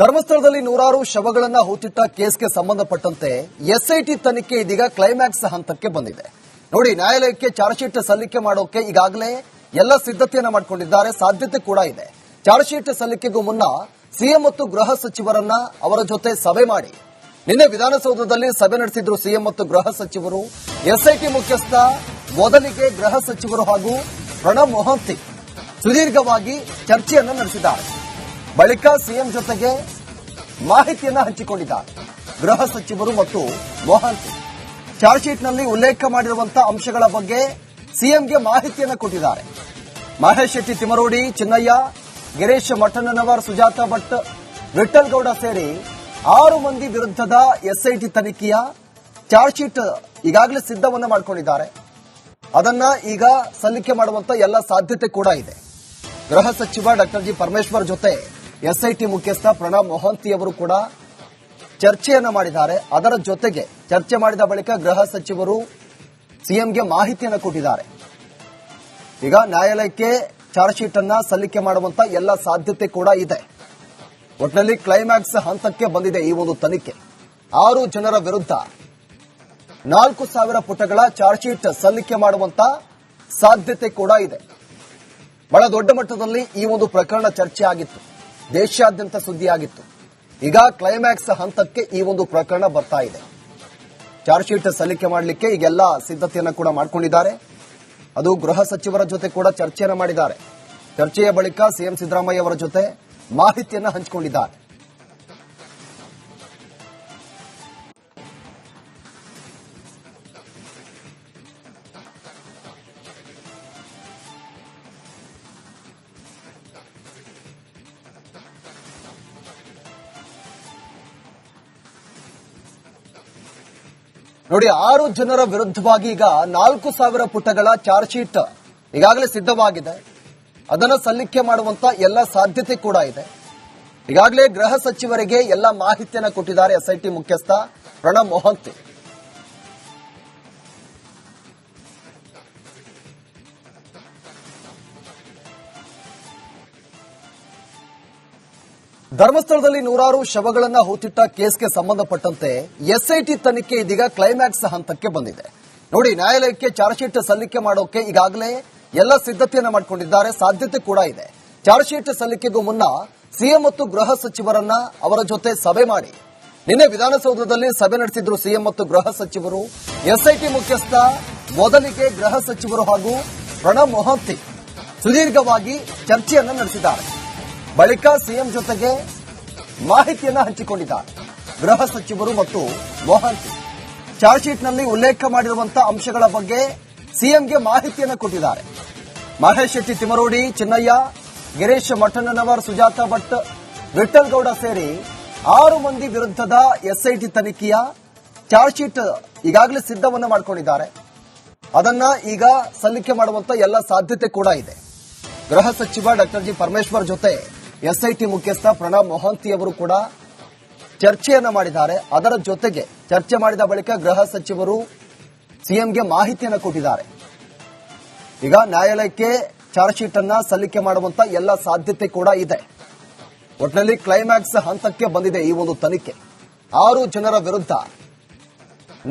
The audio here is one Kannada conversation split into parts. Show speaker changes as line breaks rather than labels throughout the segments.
ಧರ್ಮಸ್ಥಳದಲ್ಲಿ ನೂರಾರು ಶವಗಳನ್ನ ಹೂತಿಟ್ಟ ಕೇಸ್ಗೆ ಸಂಬಂಧಪಟ್ಟಂತೆ ಎಸ್ಐಟಿ ತನಿಖೆ ಇದೀಗ ಕ್ಲೈಮ್ಯಾಕ್ಸ್ ಹಂತಕ್ಕೆ ಬಂದಿದೆ. ನೋಡಿ, ನ್ಯಾಯಾಲಯಕ್ಕೆ ಚಾರ್ಜ್ ಶೀಟ್ ಸಲ್ಲಿಕೆ ಮಾಡೋಕೆ ಈಗಾಗಲೇ ಎಲ್ಲ ಸಿದ್ಧತೆಯನ್ನ ಮಾಡಿಕೊಂಡಿದ್ದಾರೆ. ಸಾಧ್ಯತೆ ಕೂಡ ಇದೆ. ಚಾರ್ಜ್ ಶೀಟ್ ಸಲ್ಲಿಕೆಗೂ ಮುನ್ನ ಸಿಎಂ ಮತ್ತು ಗೃಹ ಸಚಿವರನ್ನ ಅವರ ಜೊತೆ ಸಭೆ ಮಾಡಿ. ನಿನ್ನೆ ವಿಧಾನಸೌಧದಲ್ಲಿ ಸಭೆ ನಡೆಸಿದ್ರು ಸಿಎಂ ಮತ್ತು ಗೃಹ ಸಚಿವರು. ಎಸ್ಐಟಿ ಮುಖ್ಯಸ್ಥ, ಮೊದಲಿಗೆ ಗೃಹ ಸಚಿವರು ಹಾಗೂ ಪ್ರಣಬ್ ಮೊಹಂತಿ ಸುದೀರ್ಘವಾಗಿ ಚರ್ಚೆಯನ್ನು ನಡೆಸಿದ್ದಾರೆ. ಬಳಿಕ ಸಿಎಂ ಜೊತೆಗೆ ಮಾಹಿತಿಯನ್ನ ಹಂಚಿಕೊಂಡಿದ್ದಾರೆ ಗೃಹ ಸಚಿವರು ಮತ್ತು ಮೋಹನ್ ಚಾರ್ಜ್ ಶೀಟ್ನಲ್ಲಿ ಉಲ್ಲೇಖ ಮಾಡಿರುವಂತಹ ಅಂಶಗಳ ಬಗ್ಗೆ ಸಿಎಂಗೆ ಮಾಹಿತಿಯನ್ನು ಕೊಟ್ಟಿದ್ದಾರೆ. ಮಹೇಶ್ ಶೆಟ್ಟಿ ತಿಮರೋಡಿ ಚಿನ್ನಯ್ಯ, ಗಿರೀಶ್ ಮಠಣ್ಣನವರ್, ಸುಜಾತ ಭಟ್ ವಿಠಲ್ ಗೌಡ ಸೇರಿ ಆರು ಮಂದಿ ವಿರುದ್ಧದ ಎಸ್ಐಟಿ ತನಿಖೆಯ ಚಾರ್ಜ್ ಶೀಟ್ ಈಗಾಗಲೇ ಸಿದ್ಧವನ್ನ ಮಾಡಿಕೊಂಡಿದ್ದಾರೆ. ಅದನ್ನ ಈಗ ಸಲ್ಲಿಕೆ ಮಾಡುವಂತ ಎಲ್ಲ ಸಾಧ್ಯತೆ ಕೂಡ ಇದೆ. ಗೃಹ ಸಚಿವ ಡಾಕ್ಟರ್ ಜಿ ಪರಮೇಶ್ವರ್ ಜೊತೆ ಎಸ್ಐಟಿ ಮುಖ್ಯಸ್ಥ ಪ್ರಣಬ್ ಮೊಹಂತಿ ಅವರು ಕೂಡ ಚರ್ಚೆಯನ್ನ ಮಾಡಿದ್ದಾರೆ. ಅದರ ಜೊತೆಗೆ ಚರ್ಚೆ ಮಾಡಿದ ಬಳಿಕ ಗೃಹ ಸಚಿವರು ಸಿಎಂಗೆ ಮಾಹಿತಿಯನ್ನು ಕೊಟ್ಟಿದ್ದಾರೆ. ಈಗ ನ್ಯಾಯಾಲಯಕ್ಕೆ ಚಾರ್ಜ್ ಶೀಟ್ ಅನ್ನ ಸಲ್ಲಿಕೆ ಮಾಡುವಂತ ಎಲ್ಲ ಸಾಧ್ಯತೆ ಕೂಡ ಇದೆ. ಒಟ್ಟಿನಲ್ಲಿ ಕ್ಲೈಮ್ಯಾಕ್ಸ್ ಹಂತಕ್ಕೆ ಬಂದಿದೆ ಈ ಒಂದು ತನಿಖೆ. ಆರು ಜನರ ವಿರುದ್ಧ ನಾಲ್ಕು ಸಾವಿರ ಪುಟಗಳ ಚಾರ್ಜ್ ಶೀಟ್ ಸಲ್ಲಿಕೆ ಮಾಡುವಂತ ಸಾಧ್ಯತೆ ಕೂಡ ಇದೆ. ಬಹಳ ದೊಡ್ಡ ಮಟ್ಟದಲ್ಲಿ ಈ ಒಂದು ಪ್ರಕರಣ ಚರ್ಚೆ ಆಗಿತ್ತು. ದೇಶಾದ್ಯಂತ ಸುದ್ದಿಯಾಗಿತ್ತು. ಈಗ ಕ್ಲೈಮ್ಯಾಕ್ಸ್ ಹಂತಕ್ಕೆ ಈ ಒಂದು ಪ್ರಕರಣ ಬರ್ತಾ ಇದೆ. ಚಾರ್ಜ್ ಶೀಟ್ ಸಲ್ಲಿಕೆ ಮಾಡಲಿಕ್ಕೆ ಈಗೆಲ್ಲ ಸಿದ್ಧತೆಯನ್ನು ಕೂಡ ಮಾಡಿಕೊಂಡಿದ್ದಾರೆ. ಅದು ಗೃಹ ಸಚಿವರ ಜೊತೆ ಕೂಡ ಚರ್ಚೆಯನ್ನು ಮಾಡಿದ್ದಾರೆ. ಚರ್ಚೆಯ ಬಳಿಕ ಸಿಎಂ ಸಿದ್ದರಾಮಯ್ಯ ಅವರ ಜೊತೆ ಮಾಹಿತಿಯನ್ನು ಹಂಚಿಕೊಂಡಿದ್ದಾರೆ. ನೋಡಿ, ಆರು ಜನರ ವಿರುದ್ಧವಾಗಿ ಈಗ ನಾಲ್ಕು ಸಾವಿರ ಪುಟಗಳ ಚಾರ್ಜ್ ಶೀಟ್ ಈಗಾಗಲೇ ಸಿದ್ಧವಾಗಿದೆ. ಅದನ್ನು ಸಲ್ಲಿಕೆ ಮಾಡುವಂತ ಎಲ್ಲ ಸಾಧ್ಯತೆ ಕೂಡ ಇದೆ. ಈಗಾಗಲೇ ಗೃಹ ಸಚಿವರಿಗೆ ಎಲ್ಲ ಮಾಹಿತಿಯನ್ನು ಕೊಟ್ಟಿದ್ದಾರೆ ಎಸ್ಐಟಿ ಮುಖ್ಯಸ್ಥ ಪ್ರಣಬ್ ಮೊಹಂತಿ. ಧರ್ಮಸ್ಥಳದಲ್ಲಿ ನೂರಾರು ಶವಗಳನ್ನ ಹೂತಿಟ್ಟ ಕೇಸ್ಗೆ ಸಂಬಂಧಪಟ್ಟಂತೆ ಎಸ್ಐಟಿ ತನಿಖೆ ಇದೀಗ ಕ್ಲೈಮ್ಯಾಕ್ಸ್ ಹಂತಕ್ಕೆ ಬಂದಿದೆ. ನೋಡಿ, ನ್ಯಾಯಾಲಯಕ್ಕೆ ಚಾರ್ಜ್ ಶೀಟ್ ಸಲ್ಲಿಕೆ ಮಾಡೋಕೆ ಈಗಾಗಲೇ ಎಲ್ಲ ಸಿದ್ಧತೆಯನ್ನು ಮಾಡಿಕೊಂಡಿದ್ದಾರೆ. ಸಾಧ್ಯತೆ ಕೂಡ ಇದೆ. ಚಾರ್ಜ್ ಶೀಟ್ ಸಲ್ಲಿಕೆಗೂ ಮುನ್ನ ಸಿಎಂ ಮತ್ತು ಗೃಹ ಸಚಿವರನ್ನ ಅವರ ಜೊತೆ ಸಭೆ ಮಾಡಿ. ನಿನ್ನೆ ವಿಧಾನಸೌಧದಲ್ಲಿ ಸಭೆ ನಡೆಸಿದ್ರು ಸಿಎಂ ಮತ್ತು ಗೃಹ ಸಚಿವರು. ಎಸ್ಐಟಿ ಮುಖ್ಯಸ್ಥ, ಮೊದಲಿಗೆ ಗೃಹ ಸಚಿವರು ಹಾಗೂ ಪ್ರಣಬ್ ಮೊಹಂತಿ ಸುದೀರ್ಘವಾಗಿ ಚರ್ಚೆಯನ್ನು ನಡೆಸಿದ್ದಾರೆ. ಬಳಿಕ ಸಿಎಂ ಜೊತೆಗೆ ಮಾಹಿತಿಯನ್ನ ಹಂಚಿಕೊಂಡಿದ್ದಾರೆ ಗೃಹ ಸಚಿವರು ಮತ್ತು ಮೊಹಂತಿ. ಚಾರ್ಜ್ ಶೀಟ್ನಲ್ಲಿ ಉಲ್ಲೇಖ ಮಾಡಿರುವಂತಹ ಅಂಶಗಳ ಬಗ್ಗೆ ಸಿಎಂಗೆ ಮಾಹಿತಿಯನ್ನು ಕೊಟ್ಟಿದ್ದಾರೆ. ಮಹೇಶ್ ಶೆಟ್ಟಿ ತಿಮರೋಡಿ ಚಿನ್ನಯ್ಯ, ಗಿರೀಶ್ ಮಠಣ್ಣನವರ್, ಸುಜಾತ ಭಟ್ ವಿಠಲ್ ಗೌಡ ಸೇರಿ ಆರು ಮಂದಿ ವಿರುದ್ಧದ ಎಸ್ಐಟಿ ತನಿಖೆಯ ಚಾರ್ಜ್ ಶೀಟ್ ಈಗಾಗಲೇ ಸಿದ್ಧವನ್ನು ಮಾಡಿಕೊಂಡಿದ್ದಾರೆ. ಅದನ್ನ ಈಗ ಸಲ್ಲಿಕೆ ಮಾಡುವಂತ ಎಲ್ಲ ಸಾಧ್ಯತೆ ಕೂಡ ಇದೆ. ಗೃಹ ಸಚಿವ ಡಾಕ್ಟರ್ ಜಿ ಪರಮೇಶ್ವರ್ ಜೊತೆ ಎಸ್ಐಟಿ ಮುಖ್ಯಸ್ಥ ಪ್ರಣಬ್ ಮೊಹಂತಿ ಅವರು ಕೂಡ ಚರ್ಚೆಯನ್ನ ಮಾಡಿದ್ದಾರೆ. ಅದರ ಜೊತೆಗೆ ಚರ್ಚೆ ಮಾಡಿದ ಬಳಿಕ ಗೃಹ ಸಚಿವರು ಸಿಎಂಗೆ ಮಾಹಿತಿಯನ್ನ ಕೊಟ್ಟಿದ್ದಾರೆ. ಈಗ ನ್ಯಾಯಾಲಯಕ್ಕೆ ಚಾರ್ಜ್ ಶೀಟ್ ಅನ್ನ ಸಲ್ಲಿಕೆ ಮಾಡುವಂತ ಎಲ್ಲ ಸಾಧ್ಯತೆ ಕೂಡ ಇದೆ. ಒಟ್ಟಿನಲ್ಲಿ ಕ್ಲೈಮ್ಯಾಕ್ಸ್ ಹಂತಕ್ಕೆ ಬಂದಿದೆ ಈ ಒಂದು ತನಿಖೆ. ಆರು ಜನರ ವಿರುದ್ಧ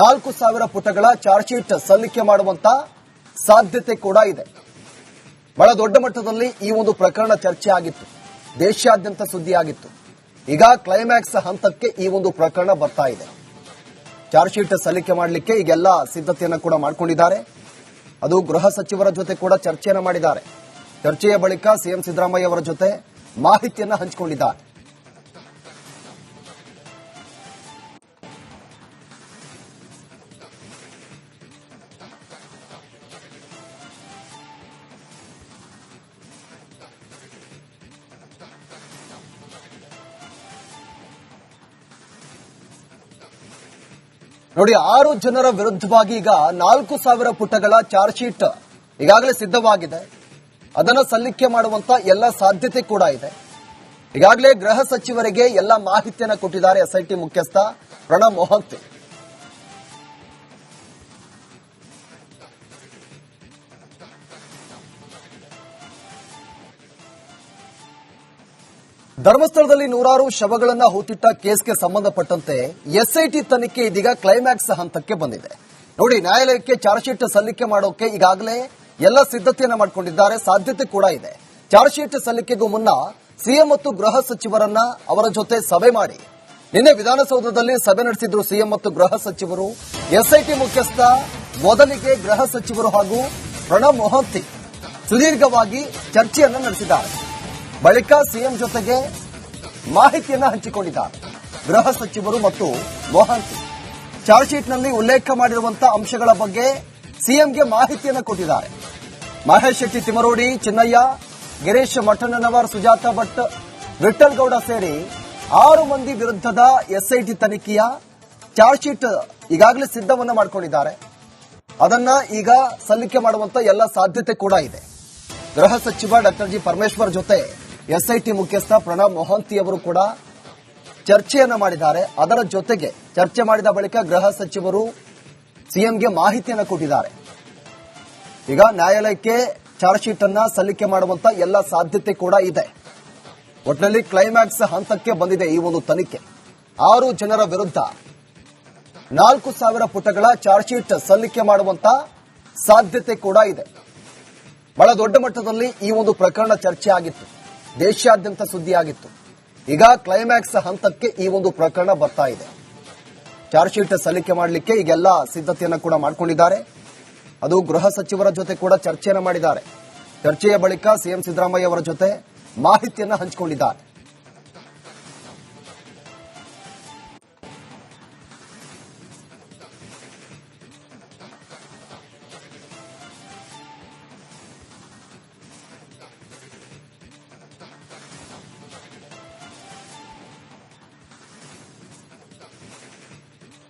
ನಾಲ್ಕು ಸಾವಿರ ಪುಟಗಳ ಚಾರ್ಜ್ ಶೀಟ್ ಸಲ್ಲಿಕೆ ಮಾಡುವಂತ ಸಾಧ್ಯತೆ ಕೂಡ ಇದೆ. ಬಹಳ ದೊಡ್ಡ ಮಟ್ಟದಲ್ಲಿ ಈ ಒಂದು ಪ್ರಕರಣ ಚರ್ಚೆ ಆಗಿತ್ತು. ದೇಶಾದ್ಯಂತ ಸುದ್ದಿಯಾಗಿತ್ತು. ಈಗ ಕ್ಲೈಮ್ಯಾಕ್ಸ್ ಹಂತಕ್ಕೆ ಈ ಒಂದು ಪ್ರಕರಣ ಬರ್ತಾ ಇದೆ. ಚಾರ್ಜ್ ಶೀಟ್ ಸಲ್ಲಿಕೆ ಮಾಡಲಿಕ್ಕೆ ಈಗೆಲ್ಲ ಸಿದ್ಧತೆಯನ್ನು ಕೂಡ ಮಾಡಿಕೊಂಡಿದ್ದಾರೆ. ಅದು ಗೃಹ ಸಚಿವರ ಜೊತೆ ಕೂಡ ಚರ್ಚೆಯನ್ನು ಮಾಡಿದ್ದಾರೆ. ಚರ್ಚೆಯ ಬಳಿಕ ಸಿಎಂ ಸಿದ್ದರಾಮಯ್ಯ ಅವರ ಜೊತೆ ಮಾಹಿತಿಯನ್ನು ಹಂಚಿಕೊಂಡಿದ್ದಾರೆ. ನೋಡಿ, ಆರು ಜನರ ವಿರುದ್ಧವಾಗಿ ಈಗ ನಾಲ್ಕು ಸಾವಿರ ಪುಟಗಳ ಚಾರ್ಜ್ ಶೀಟ್ ಈಗಾಗಲೇ ಸಿದ್ಧವಾಗಿದೆ. ಅದನ್ನು ಸಲ್ಲಿಕೆ ಮಾಡುವಂತ ಎಲ್ಲ ಸಾಧ್ಯತೆ ಕೂಡ ಇದೆ. ಈಗಾಗಲೇ ಗೃಹ ಸಚಿವರಿಗೆ ಎಲ್ಲ ಮಾಹಿತಿಯನ್ನು ಕೊಟ್ಟಿದ್ದಾರೆ ಎಸ್ಐಟಿ ಮುಖ್ಯಸ್ಥ ಪ್ರಣಬ್ ಮೊಹಂತಿ. ಧರ್ಮಸ್ಥಳದಲ್ಲಿ ನೂರಾರು ಶವಗಳನ್ನ ಹೂತಿಟ್ಟ ಕೇಸ್ಗೆ ಸಂಬಂಧಪಟ್ಟಂತೆ ಎಸ್ಐಟಿ ತನಿಖೆ ಇದೀಗ ಕ್ಲೈಮ್ಯಾಕ್ಸ್ ಹಂತಕ್ಕೆ ಬಂದಿದೆ. ನೋಡಿ, ನ್ಯಾಯಾಲಯಕ್ಕೆ ಚಾರ್ಜ್ ಶೀಟ್ ಸಲ್ಲಿಕೆ ಮಾಡೋಕೆ ಈಗಾಗಲೇ ಎಲ್ಲ ಸಿದ್ಧತೆಯನ್ನ ಮಾಡಿಕೊಂಡಿದ್ದಾರೆ. ಸಾಧ್ಯತೆ ಕೂಡ ಇದೆ. ಚಾರ್ಜ್ ಶೀಟ್ ಸಲ್ಲಿಕೆಗೂ ಮುನ್ನ ಸಿಎಂ ಮತ್ತು ಗೃಹ ಸಚಿವರನ್ನ ಅವರ ಜೊತೆ ಸಭೆ ಮಾಡಿ. ನಿನ್ನೆ ವಿಧಾನಸೌಧದಲ್ಲಿ ಸಭೆ ನಡೆಸಿದ್ರು ಸಿಎಂ ಮತ್ತು ಗೃಹ ಸಚಿವರು. ಎಸ್ಐಟಿ ಮುಖ್ಯಸ್ಥ, ಮೊದಲಿಗೆ ಗೃಹ ಸಚಿವರು ಹಾಗೂ ಪ್ರಣಬ್ ಮೊಹಂತಿ ಸುದೀರ್ಘವಾಗಿ ಚರ್ಚೆಯನ್ನ ನಡೆಸಿದ್ದಾರೆ. ಬಳಿಕ ಸಿಎಂ ಜೊತೆಗೆ ಮಾಹಿತಿಯನ್ನ ಹಂಚಿಕೊಂಡಿದ್ದಾರೆ ಗೃಹ ಸಚಿವರು ಮತ್ತು ಮೋಹನ್. ಚಾರ್ಜ್ ಶೀಟ್ನಲ್ಲಿ ಉಲ್ಲೇಖ ಮಾಡಿರುವಂತಹ ಅಂಶಗಳ ಬಗ್ಗೆ ಸಿಎಂಗೆ ಮಾಹಿತಿಯನ್ನು ಕೊಟ್ಟಿದ್ದಾರೆ. ಮಹೇಶ್ ಶೆಟ್ಟಿ ತಿಮರೋಡಿ ಚಿನ್ನಯ್ಯ, ಗಿರೀಶ್ ಮಠಣ್ಣನವರ್, ಸುಜಾತ ಭಟ್ ವಿಠಲ್ ಗೌಡ ಸೇರಿ ಆರು ಮಂದಿ ವಿರುದ್ಧದ ಎಸ್ಐಟಿ ತನಿಖೆಯ ಚಾರ್ಜ್ ಶೀಟ್ ಈಗಾಗಲೇ ಸಿದ್ಧವನ್ನ ಮಾಡಿಕೊಂಡಿದ್ದಾರೆ. ಅದನ್ನ ಈಗ ಸಲ್ಲಿಕೆ ಮಾಡುವಂತ ಎಲ್ಲ ಸಾಧ್ಯತೆ ಕೂಡ ಇದೆ. ಗೃಹ ಸಚಿವ ಡಾಕ್ಟರ್ ಜಿ ಪರಮೇಶ್ವರ್ ಜೊತೆ ಎಸ್ಐಟಿ ಮುಖ್ಯಸ್ಥ ಪ್ರಣಬ್ ಮೊಹಂತಿ ಅವರು ಕೂಡ ಚರ್ಚೆಯನ್ನ ಮಾಡಿದ್ದಾರೆ. ಅದರ ಜೊತೆಗೆ ಚರ್ಚೆ ಮಾಡಿದ ಬಳಿಕ ಗೃಹ ಸಚಿವರು ಸಿಎಂಗೆ ಮಾಹಿತಿಯನ್ನು ಕೊಟ್ಟಿದ್ದಾರೆ. ಈಗ ನ್ಯಾಯಾಲಯಕ್ಕೆ ಚಾರ್ಜ್ ಶೀಟ್ ಅನ್ನ ಸಲ್ಲಿಕೆ ಮಾಡುವಂತ ಎಲ್ಲ ಸಾಧ್ಯತೆ ಕೂಡ ಇದೆ. ಒಟ್ಟಿನಲ್ಲಿ ಕ್ಲೈಮ್ಯಾಕ್ಸ್ ಹಂತಕ್ಕೆ ಬಂದಿದೆ ಈ ಒಂದು ತನಿಖೆ. ಆರು ಜನರ ವಿರುದ್ಧ ನಾಲ್ಕು ಸಾವಿರ ಪುಟಗಳ ಚಾರ್ಜ್ ಶೀಟ್ ಸಲ್ಲಿಕೆ ಮಾಡುವಂತ ಸಾಧ್ಯತೆ ಕೂಡ ಇದೆ. ಬಹಳ ದೊಡ್ಡ ಮಟ್ಟದಲ್ಲಿ ಈ ಒಂದು ಪ್ರಕರಣ ಚರ್ಚೆ ಆಗಿತ್ತು. ದೇಶಾದ್ಯಂತ ಸುದ್ದಿಯಾಗಿತ್ತು. ಈಗ ಕ್ಲೈಮ್ಯಾಕ್ಸ್ ಹಂತಕ್ಕೆ ಈ ಒಂದು ಪ್ರಕರಣ ಬರ್ತಾ ಇದೆ. ಚಾರ್ಜ್ ಶೀಟ್ ಸಲ್ಲಿಕೆ ಮಾಡಲಿಕ್ಕೆ ಈಗೆಲ್ಲ ಸಿದ್ಧತೆಯನ್ನು ಕೂಡ ಮಾಡಿಕೊಂಡಿದ್ದಾರೆ. ಅದು ಗೃಹ ಸಚಿವರ ಜೊತೆ ಕೂಡ ಚರ್ಚೆಯನ್ನು ಮಾಡಿದ್ದಾರೆ. ಚರ್ಚೆಯ ಬಳಿಕ ಸಿಎಂ ಸಿದ್ದರಾಮಯ್ಯ ಅವರ ಜೊತೆ ಮಾಹಿತಿಯನ್ನು ಹಂಚಿಕೊಂಡಿದ್ದಾರೆ.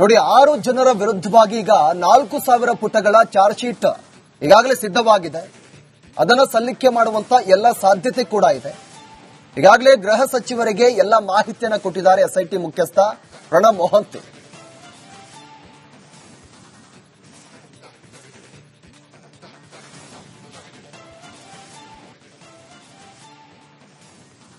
ನೋಡಿ, ಆರು ಜನರ ವಿರುದ್ಧವಾಗಿ ಈಗ ನಾಲ್ಕು ಸಾವಿರ ಪುಟಗಳ ಚಾರ್ಜ್ ಶೀಟ್ ಈಗಾಗಲೇ ಸಿದ್ಧವಾಗಿದೆ. ಅದನ್ನು ಸಲ್ಲಿಕೆ ಮಾಡುವಂತ ಎಲ್ಲ ಸಾಧ್ಯತೆ ಕೂಡ ಇದೆ. ಈಗಾಗಲೇ ಗೃಹ ಸಚಿವರಿಗೆ ಎಲ್ಲ ಮಾಹಿತಿಯನ್ನ ಕೊಟ್ಟಿದ್ದಾರೆ ಎಸ್ಐಟಿ ಮುಖ್ಯಸ್ಥ ಪ್ರಣಬ್ ಮೊಹಂತಿ.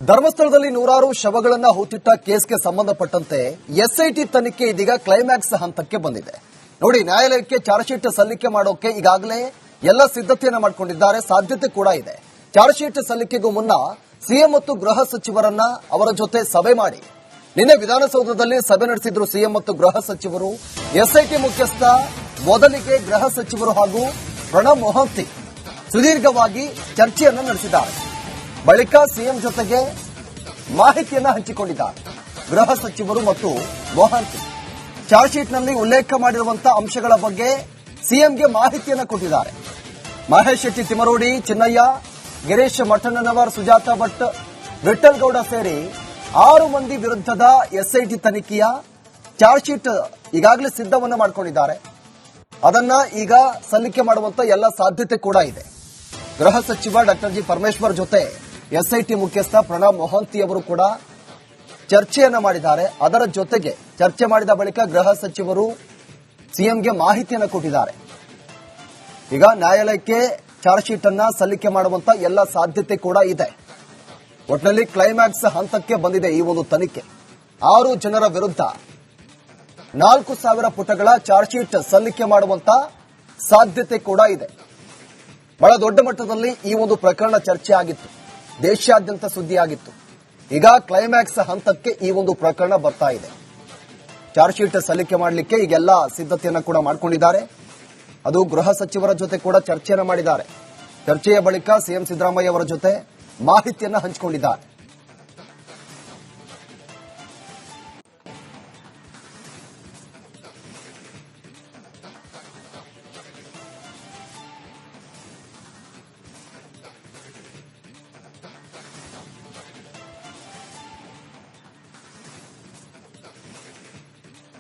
ಧರ್ಮಸ್ಥಳದಲ್ಲಿ ನೂರಾರು ಶವಗಳನ್ನ ಹೂತಿಟ್ಟ ಕೇಸ್ಗೆ ಸಂಬಂಧಪಟ್ಟಂತೆ ಎಸ್ಐಟಿ ತನಿಖೆ ಇದೀಗ ಕ್ಲೈಮ್ಯಾಕ್ಸ್ ಹಂತಕ್ಕೆ ಬಂದಿದೆ. ನೋಡಿ, ನ್ಯಾಯಾಲಯಕ್ಕೆ ಚಾರ್ಜ್ ಶೀಟ್ ಸಲ್ಲಿಕೆ ಮಾಡೋಕೆ ಈಗಾಗಲೇ ಎಲ್ಲ ಸಿದ್ಧತೆಯನ್ನ ಮಾಡಿಕೊಂಡಿದ್ದಾರೆ. ಸಾಧ್ಯತೆ ಕೂಡ ಇದೆ. ಚಾರ್ಜ್ ಶೀಟ್ ಸಲ್ಲಿಕೆಗೂ ಮುನ್ನ ಸಿಎಂ ಮತ್ತು ಗೃಹ ಸಚಿವರನ್ನ ಅವರ ಜೊತೆ ಸಭೆ ಮಾಡಿ. ನಿನ್ನೆ ವಿಧಾನಸೌಧದಲ್ಲಿ ಸಭೆ ನಡೆಸಿದ್ರು ಸಿಎಂ ಮತ್ತು ಗೃಹ ಸಚಿವರು. ಎಸ್ಐಟಿ ಮುಖ್ಯಸ್ಥ, ಮೊದಲಿಗೆ ಗೃಹ ಸಚಿವರು ಹಾಗೂ ಪ್ರಣಬ್ ಮೊಹಂತಿ ಸುದೀರ್ಘವಾಗಿ ಚರ್ಚೆಯನ್ನು ನಡೆಸಿದ್ದಾರೆ. ಬಳಿಕ ಸಿಎಂ ಜೊತೆಗೆ ಮಾಹಿತಿಯನ್ನ ಹಂಚಿಕೊಂಡಿದ್ದಾರೆ ಗೃಹ ಸಚಿವರು ಮತ್ತು ಮೊಹಂತಿ ಚಾರ್ಜ್ ಶೀಟ್ನಲ್ಲಿ ಉಲ್ಲೇಖ ಮಾಡಿರುವಂತಹ ಅಂಶಗಳ ಬಗ್ಗೆ ಸಿಎಂಗೆ ಮಾಹಿತಿಯನ್ನು ಕೊಟ್ಟಿದ್ದಾರೆ. ಮಹೇಶ್ ಶೆಟ್ಟಿ ತಿಮರೋಡಿ ಚಿನ್ನಯ್ಯ, ಗಿರೀಶ್ ಮಠಣ್ಣನವರ್, ಸುಜಾತ ಭಟ್ ವಿಠಲ್ ಗೌಡ ಸೇರಿ ಆರು ಮಂದಿ ವಿರುದ್ಧದ ಎಸ್ಐಟಿ ತನಿಖೆಯ ಚಾರ್ಜ್ ಶೀಟ್ ಈಗಾಗಲೇ ಸಿದ್ಧವನ್ನ ಮಾಡಿಕೊಂಡಿದ್ದಾರೆ. ಅದನ್ನ ಈಗ ಸಲ್ಲಿಕೆ ಮಾಡುವಂತ ಎಲ್ಲ ಸಾಧ್ಯತೆ ಕೂಡ ಇದೆ. ಗೃಹ ಸಚಿವ ಡಾಕ್ಟರ್ ಜಿ ಪರಮೇಶ್ವರ್ ಜೊತೆ ಎಸ್ಐಟಿ ಮುಖ್ಯಸ್ಥ ಪ್ರಣಬ್ ಮೊಹಂತಿ ಅವರು ಕೂಡ ಚರ್ಚೆಯನ್ನ ಮಾಡಿದ್ದಾರೆ. ಅದರ ಜೊತೆಗೆ ಚರ್ಚೆ ಮಾಡಿದ ಬಳಿಕ ಗೃಹ ಸಚಿವರು ಸಿಎಂಗೆ ಮಾಹಿತಿಯನ್ನು ಕೊಟ್ಟಿದ್ದಾರೆ. ಈಗ ನ್ಯಾಯಾಲಯಕ್ಕೆ ಚಾರ್ಜ್ ಶೀಟ್ ಅನ್ನ ಸಲ್ಲಿಕೆ ಮಾಡುವಂತ ಎಲ್ಲ ಸಾಧ್ಯತೆ ಕೂಡ ಇದೆ. ಒಟ್ಟಿನಲ್ಲಿ ಕ್ಲೈಮ್ಯಾಕ್ಸ್ ಹಂತಕ್ಕೆ ಬಂದಿದೆ ಈ ಒಂದು ತನಿಖೆ. ಆರು ಜನರ ವಿರುದ್ಧ ನಾಲ್ಕು ಸಾವಿರ ಪುಟಗಳ ಚಾರ್ಜ್ ಶೀಟ್ ಸಲ್ಲಿಕೆ ಮಾಡುವಂತ ಸಾಧ್ಯತೆ ಕೂಡ ಇದೆ. ಬಹಳ ದೊಡ್ಡ ಮಟ್ಟದಲ್ಲಿ ಈ ಒಂದು ಪ್ರಕರಣ ಚರ್ಚೆ ಆಗಿತ್ತು. ದೇಶಾದ್ಯಂತ ಸುದ್ದಿಯಾಗಿತ್ತು. ಈಗ ಕ್ಲೈಮ್ಯಾಕ್ಸ್ ಹಂತಕ್ಕೆ ಈ ಒಂದು ಪ್ರಕರಣ ಬರ್ತಾ ಇದೆ. ಚಾರ್ಜ್ ಶೀಟ್ ಸಲ್ಲಿಕೆ ಮಾಡಲಿಕ್ಕೆ ಈಗೆಲ್ಲ ಸಿದ್ಧತೆಯನ್ನು ಕೂಡ ಮಾಡಿಕೊಂಡಿದ್ದಾರೆ. ಅದು ಗೃಹ ಸಚಿವರ ಜೊತೆ ಕೂಡ ಚರ್ಚೆಯನ್ನು ಮಾಡಿದ್ದಾರೆ. ಚರ್ಚೆಯ ಬಳಿಕ ಸಿಎಂ ಸಿದ್ದರಾಮಯ್ಯ ಅವರ ಜೊತೆ ಮಾಹಿತಿಯನ್ನ ಹಂಚಿಕೊಂಡಿದ್ದಾರೆ.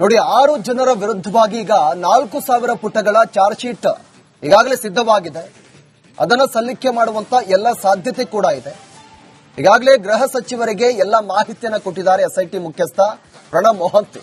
ನೋಡಿ, ಆರು ಜನರ ವಿರುದ್ಧವಾಗಿ ಈಗ ನಾಲ್ಕು ಸಾವಿರ ಪುಟಗಳ ಚಾರ್ಜ್ ಶೀಟ್ ಈಗಾಗಲೇ ಸಿದ್ಧವಾಗಿದೆ. ಅದನ್ನು ಸಲ್ಲಿಕೆ ಮಾಡುವಂತ ಎಲ್ಲ ಸಾಧ್ಯತೆ ಕೂಡ ಇದೆ. ಈಗಾಗಲೇ ಗೃಹ ಸಚಿವರಿಗೆ ಎಲ್ಲ ಮಾಹಿತಿಯನ್ನು ಕೊಟ್ಟಿದ್ದಾರೆ ಎಸ್ಐಟಿ ಮುಖ್ಯಸ್ಥ ಪ್ರಣಬ್ ಮೊಹಂತಿ.